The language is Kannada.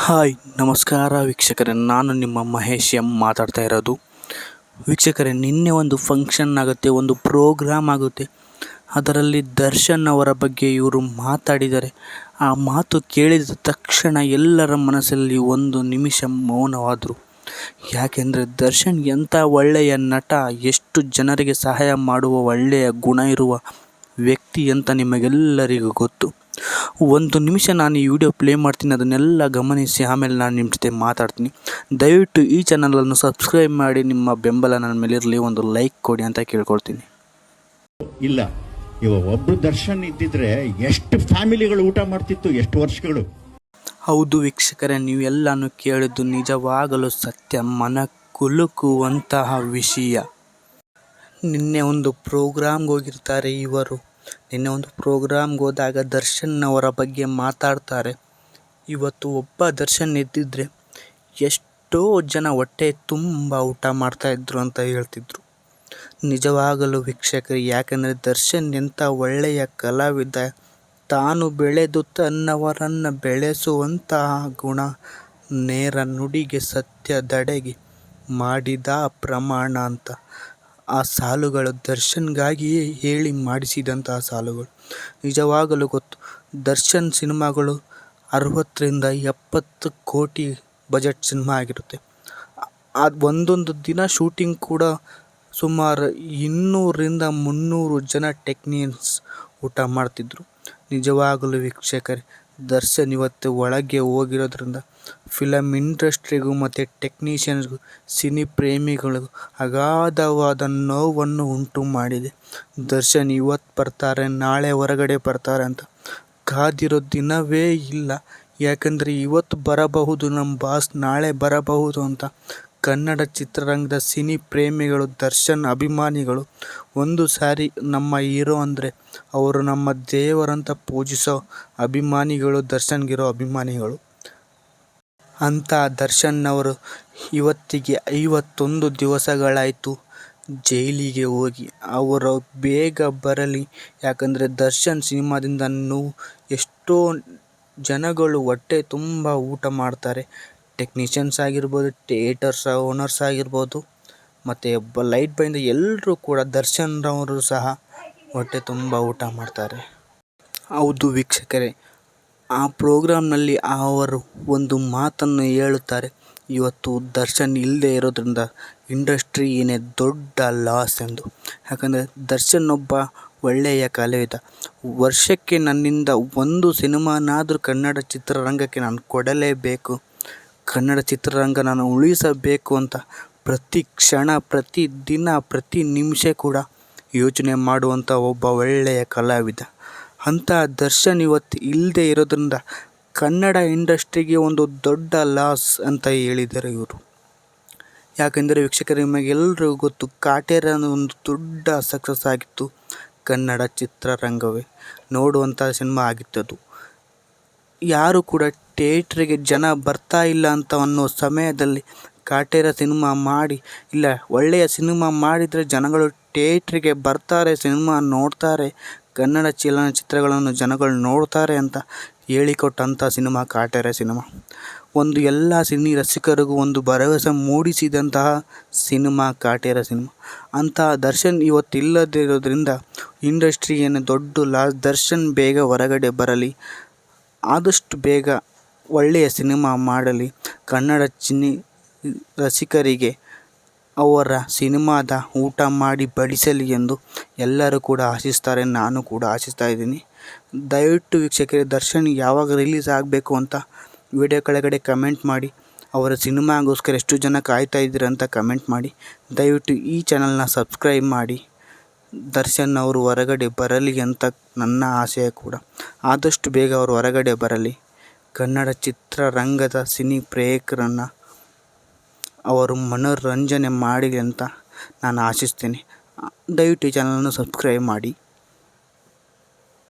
ಹಾಯ್, ನಮಸ್ಕಾರ ವೀಕ್ಷಕರೇ. ನಾನು ನಿಮ್ಮ ಮಹೇಶ್ ಎಂ ಮಾತಾಡ್ತಾ ಇರೋದು. ವೀಕ್ಷಕರೇ, ನಿನ್ನೆ ಒಂದು ಫಂಕ್ಷನ್ ಆಗುತ್ತೆ, ಒಂದು ಪ್ರೋಗ್ರಾಮ್ ಆಗುತ್ತೆ. ಅದರಲ್ಲಿ ದರ್ಶನ್ ಅವರ ಬಗ್ಗೆ ಇವರು ಮಾತಾಡಿದ್ದಾರೆ. ಆ ಮಾತು ಕೇಳಿದ ತಕ್ಷಣ ಎಲ್ಲರ ಮನಸ್ಸಲ್ಲಿ ಒಂದು ನಿಮಿಷ ಮೌನವಾದರು. ಯಾಕೆಂದರೆ ದರ್ಶನ್ ಎಂಥ ಒಳ್ಳೆಯ ನಟ, ಎಷ್ಟು ಜನರಿಗೆ ಸಹಾಯ ಮಾಡುವ ಒಳ್ಳೆಯ ಗುಣ ಇರುವ ವ್ಯಕ್ತಿ ಅಂತ ನಿಮಗೆಲ್ಲರಿಗೂ ಗೊತ್ತು. ಒಂದು ನಿಮಿಷ ನಾನು ಈ ವಿಡಿಯೋ ಪ್ಲೇ ಮಾಡ್ತೀನಿ ಅದನ್ನೆಲ್ಲ ಗಮನಿಸಿ ಆಮೇಲೆ ನಾನು ನಿಮ್ಮ ಜೊತೆ ಮಾತಾಡ್ತೀನಿ. ದಯವಿಟ್ಟು ಈ ಚಾನಲನ್ನು ಸಬ್ಸ್ಕ್ರೈಬ್ ಮಾಡಿ ನಿಮ್ಮ ಬೆಂಬಲ ನನ್ನ ಮೇಲೆ ಇರಲಿ ಒಂದು ಲೈಕ್ ಕೊಡಿ ಅಂತ ಕೇಳ್ಕೊಳ್ತೀನಿ. ಇಲ್ಲ ಇವಾಗ ಒಬ್ಬರು ದರ್ಶನ್ ಇದ್ದಿದ್ರೆ ಎಷ್ಟು ಫ್ಯಾಮಿಲಿಗಳು ಊಟ ಮಾಡ್ತಿತ್ತು ಎಷ್ಟು ವರ್ಷಗಳು? ಹೌದು ವೀಕ್ಷಕರೇ ನೀವೆಲ್ಲನೂ ಕೇಳಿದ್ದು ನಿಜವಾಗಲು ಸತ್ಯ ಮನ ಕುಲುಕುವಂತಹ ವಿಷಯ. ನಿನ್ನೆ ಒಂದು ಪ್ರೋಗ್ರಾಮ್ಗೆ ಹೋಗಿರ್ತಾರೆ ಇವರು. ನಿನ್ನೆ ಒಂದು ಪ್ರೋಗ್ರಾಮ್ಗೆ ಹೋದಾಗ ದರ್ಶನ್ ಅವರ ಬಗ್ಗೆ ಮಾತಾಡ್ತಾರೆ. ಇವತ್ತು ಒಬ್ಬ ದರ್ಶನ್ ಇದ್ದಿದ್ರೆ ಎಷ್ಟೋ ಜನ ಹೊಟ್ಟೆ ತುಂಬ ಊಟ ಮಾಡ್ತಾಯಿದ್ರು ಅಂತ ಹೇಳ್ತಿದ್ರು. ನಿಜವಾಗಲು ವೀಕ್ಷಕರು, ಯಾಕಂದರೆ ದರ್ಶನ್ ಎಂಥ ಒಳ್ಳೆಯ ಕಲಾವಿದ, ತಾನು ಬೆಳೆದು ತನ್ನವರನ್ನು ಬೆಳೆಸುವಂತಹ ಗುಣ ನೇರ ನುಡಿಗೆ ಸತ್ಯ ದಡೆಗೆ ಮಾಡಿದ ಪ್ರಮಾಣ ಅಂತ. ಆ ಸಾಲುಗಳು ದರ್ಶನ್ಗಾಗಿಯೇ ಹೇಳಿ ಮಾಡಿಸಿದಂತಹ ಸಾಲುಗಳು. ನಿಜವಾಗಲೂ ಗೊತ್ತು, ದರ್ಶನ್ ಸಿನಿಮಾಗಳು ಅರವತ್ತರಿಂದ ಎಪ್ಪತ್ತು ಕೋಟಿ ಬಜೆಟ್ ಸಿನಿಮಾ ಆಗಿರುತ್ತೆ. ಅದು ಒಂದೊಂದು ದಿನ ಶೂಟಿಂಗ್ ಕೂಡ ಸುಮಾರು ಇನ್ನೂರರಿಂದ ಮುನ್ನೂರು ಜನ ಟೆಕ್ನಿಯನ್ಸ್ ಊಟ ಮಾಡ್ತಿದ್ರು. ನಿಜವಾಗಲೂ ವೀಕ್ಷಕರೇ ದರ್ಶನ್ ಇವತ್ತು ಒಳಗೆ ಹೋಗಿರೋದ್ರಿಂದ ಫಿಲಮ್ ಇಂಡಸ್ಟ್ರಿಗೂ ಮತ್ತು ಟೆಕ್ನಿಷಿಯನ್ಸ್ಗೂ ಸಿನಿ ಪ್ರೇಮಿಗಳಿಗೂ ಅಗಾಧವಾದ ನೋವನ್ನು ಉಂಟು ಮಾಡಿದೆ. ದರ್ಶನ್ ಇವತ್ತು ಬರ್ತಾರೆ, ನಾಳೆ ಹೊರಗಡೆ ಬರ್ತಾರೆ ಅಂತ. ಕಾದಿರೋ ದಿನವೇ ಇಲ್ಲ. ಯಾಕಂದರೆ ಇವತ್ತು ಬರಬಹುದು ನಮ್ಮ ಬಾಸ್, ನಾಳೆ ಬರಬಹುದು ಅಂತ. ಕನ್ನಡ ಚಿತ್ರರಂಗದ ಸಿನಿ ಪ್ರೇಮಿಗಳು, ದರ್ಶನ್ ಅಭಿಮಾನಿಗಳು, ಒಂದು ಸಾರಿ ನಮ್ಮ ಹೀರೋ ಅಂದರೆ ಅವರು ನಮ್ಮ ದೇವರಂತ ಪೂಜಿಸೋ ಅಭಿಮಾನಿಗಳು, ದರ್ಶನ್ಗಿರೋ ಅಭಿಮಾನಿಗಳು. ಅಂಥ ದರ್ಶನ್ನವರು ಇವತ್ತಿಗೆ ಐವತ್ತೊಂದು ದಿವಸಗಳಾಯಿತು ಜೈಲಿಗೆ ಹೋಗಿ. ಅವರು ಬೇಗ ಬರಲಿ. ಯಾಕಂದರೆ ದರ್ಶನ್ ಸಿನಿಮಾದಿಂದ ನೋವು ಎಷ್ಟೋ ಜನಗಳು ಹೊಟ್ಟೆ ತುಂಬ ಊಟ ಮಾಡ್ತಾರೆ. ಟೆಕ್ನಿಷಿಯನ್ಸ್ ಆಗಿರ್ಬೋದು ಥಿಯೇಟರ್ಸ್ ಓನರ್ಸ್ ಆಗಿರ್ಬೋದು, ಮತ್ತು ಒಬ್ಬ ಲೈಟ್ ಬಾಯಿಂದ ಎಲ್ಲರೂ ಕೂಡ ದರ್ಶನ್ರವರು ಸಹ ಹೊಟ್ಟೆ ತುಂಬ ಊಟ ಮಾಡ್ತಾರೆ. ಹೌದು ವೀಕ್ಷಕರೇ, ಆ ಪ್ರೋಗ್ರಾಮ್ನಲ್ಲಿ ಅವರು ಒಂದು ಮಾತನ್ನು ಹೇಳುತ್ತಾರೆ. ಇವತ್ತು ದರ್ಶನ್ ಇಲ್ಲದೆ ಇರೋದ್ರಿಂದ ಇಂಡಸ್ಟ್ರಿ ಏನೇ ದೊಡ್ಡ ಲಾಸ್ ಎಂದು. ಯಾಕಂದರೆ ದರ್ಶನ್ ಒಬ್ಬ ಒಳ್ಳೆಯ ಕಲಾವಿದ ವರ್ಷಕ್ಕೆ ನನ್ನಿಂದ ಒಂದು ಸಿನಿಮಾನಾದರೂ ಕನ್ನಡ ಚಿತ್ರರಂಗಕ್ಕೆ ನಾನು ಕೊಡಲೇಬೇಕು. ಕನ್ನಡ ಚಿತ್ರರಂಗ ನಾನು ಉಳಿಸಬೇಕು ಅಂತ ಪ್ರತಿ ಕ್ಷಣ, ಪ್ರತಿ ದಿನ, ಪ್ರತಿ ನಿಮಿಷ ಕೂಡ ಯೋಚನೆ ಮಾಡುವಂಥ ಒಬ್ಬ ಒಳ್ಳೆಯ ಕಲಾವಿದ. ಅಂಥ ದರ್ಶನ್ ಇವತ್ತು ಇಲ್ಲದೆ ಇರೋದ್ರಿಂದ ಕನ್ನಡ ಇಂಡಸ್ಟ್ರಿಗೆ ಒಂದು ದೊಡ್ಡ ಲಾಸ್ ಅಂತ ಹೇಳಿದ್ದಾರೆ ಇವರು. ಯಾಕೆಂದರೆ ವೀಕ್ಷಕರು ನಿಮಗೆಲ್ಲರಿಗೂ ಗೊತ್ತು ಕಾಟೇರ ಒಂದು ದೊಡ್ಡ ಸಕ್ಸಸ್ ಆಗಿತ್ತು. ಕನ್ನಡ ಚಿತ್ರರಂಗವೇ. ನೋಡುವಂಥ ಸಿನಿಮಾ ಆಗಿತ್ತದು. ಯಾರು ಕೂಡ ಥಿಯೇಟ್ರಿಗೆ ಜನ ಬರ್ತಾ ಇಲ್ಲ ಅಂತ ಅನ್ನೋ ಸಮಯದಲ್ಲಿ ಕಾಟೇರ ಸಿನಿಮಾ ಮಾಡಿ, ಇಲ್ಲ ಒಳ್ಳೆಯ ಸಿನಿಮಾ ಮಾಡಿದರೆ ಜನಗಳು ಥಿಯೇಟ್ರಿಗೆ ಬರ್ತಾರೆ, ಸಿನಿಮಾ ನೋಡ್ತಾರೆ ಕನ್ನಡ ಚಲನಚಿತ್ರಗಳನ್ನು ಜನಗಳು ನೋಡ್ತಾರೆ ಅಂತ ಹೇಳಿಕೊಟ್ಟಂಥ ಸಿನಿಮಾ ಕಾಟೇರ ಸಿನಿಮಾ. ಒಂದು ಎಲ್ಲ ಸಿನಿ ರಸಿಕರಿಗೂ ಒಂದು ಭರವಸೆ ಮೂಡಿಸಿದಂತಹ ಸಿನಿಮಾ ಕಾಟೇರ ಸಿನಿಮಾ. ಅಂತಹ ದರ್ಶನ್ ಇವತ್ತಿಲ್ಲದಿರೋದ್ರಿಂದ ಇಂಡಸ್ಟ್ರಿ ಏನು ದೊಡ್ಡ ಲಾಸ್ ದರ್ಶನ್ ಬೇಗ ಹೊರಗಡೆ ಬರಲಿ, ಆದಷ್ಟು ಬೇಗ ಒಳ್ಳೆಯ ಸಿನಿಮಾ ಮಾಡಲಿ. ಕನ್ನಡ ಚಿನಿ ರಸಿಕರಿಗೆ ಅವರ ಸಿನಿಮಾದ ಊಟ ಮಾಡಿ ಬಡಿಸಲಿ ಎಂದು ಎಲ್ಲರೂ ಕೂಡ ಆಶಿಸ್ತಾರೆ. ನಾನು ಕೂಡ ಆಶಿಸ್ತಾ ಇದ್ದೀನಿ. ದಯವಿಟ್ಟು ವೀಕ್ಷಕರೇ, ದರ್ಶನ್ ಯಾವಾಗ ರಿಲೀಸ್ ಆಗಬೇಕು ಅಂತ ವಿಡಿಯೋ ಕೆಳಗಡೆ ಕಮೆಂಟ್ ಮಾಡಿ. ಅವರ ಸಿನಿಮಾಗೋಸ್ಕರ ಎಷ್ಟು ಜನ ಕಾಯ್ತಾ ಇದ್ದೀರ ಅಂತ ಕಮೆಂಟ್ ಮಾಡಿ. ದಯವಿಟ್ಟು ಈ ಚಾನಲ್ನ ಸಬ್ಸ್ಕ್ರೈಬ್ ಮಾಡಿ. ದರ್ಶನ್ ಅವರು ಹೊರಗಡೆ ಬರಲಿ ಅಂತ ನನ್ನ ಆಸೆಯ ಕೂಡ. ಆದಷ್ಟು ಬೇಗ ಅವರು ಹೊರಗಡೆ ಬರಲಿ. ಕನ್ನಡ ಚಿತ್ರರಂಗದ ಸಿನಿ ಪ್ರೇಯಕರನ್ನು ಅವರು ಮನೋರಂಜನೆ ಮಾಡಿ ಅಂತ ನಾನು ಆಶಿಸ್ತೀನಿ. ದಯವಿಟ್ಟು ಈ ಚಾನಲನ್ನು ಸಬ್ಸ್ಕ್ರೈಬ್ ಮಾಡಿ.